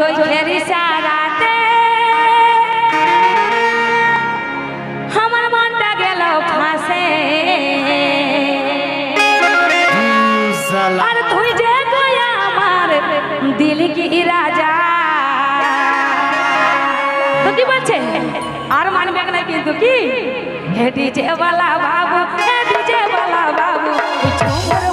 চৈত্রের সারাতে। আমার মনটা গেল ফাঁসে। আর তুই যে আমার দিল কি রাজা তো কি বলছে? আর মানবে না কিন্তু কি? হেডিছে বালা বাবু হেডিছে বালা বাবু ঝুমুর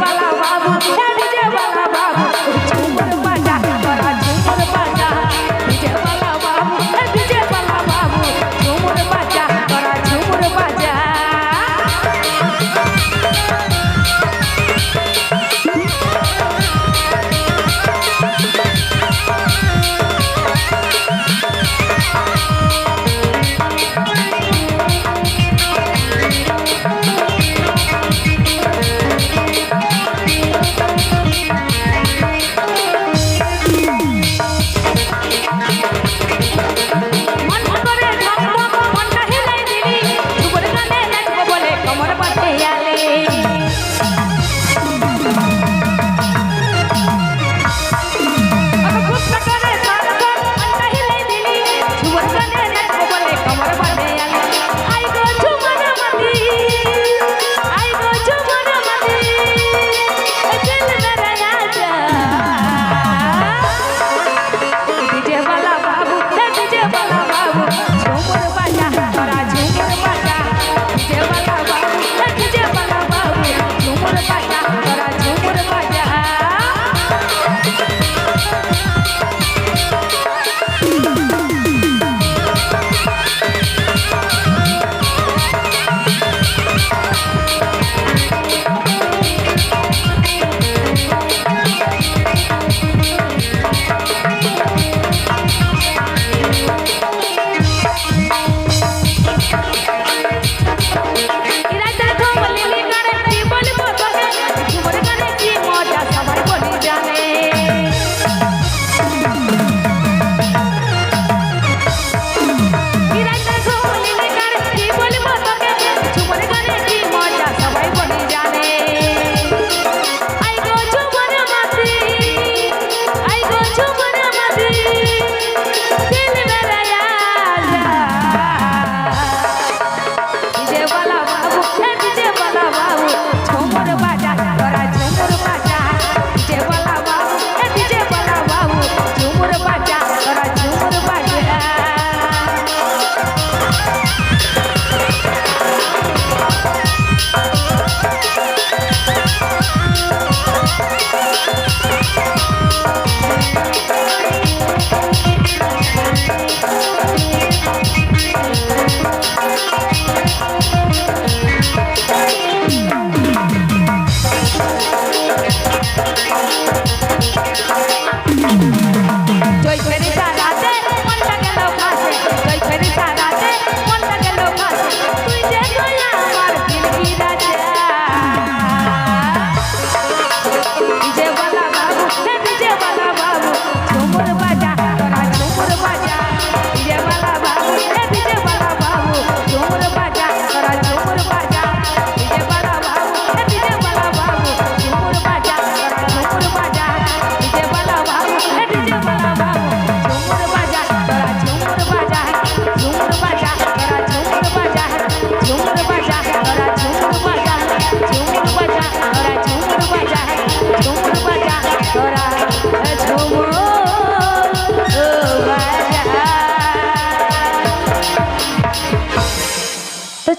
বাবু বাবু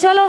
échalo.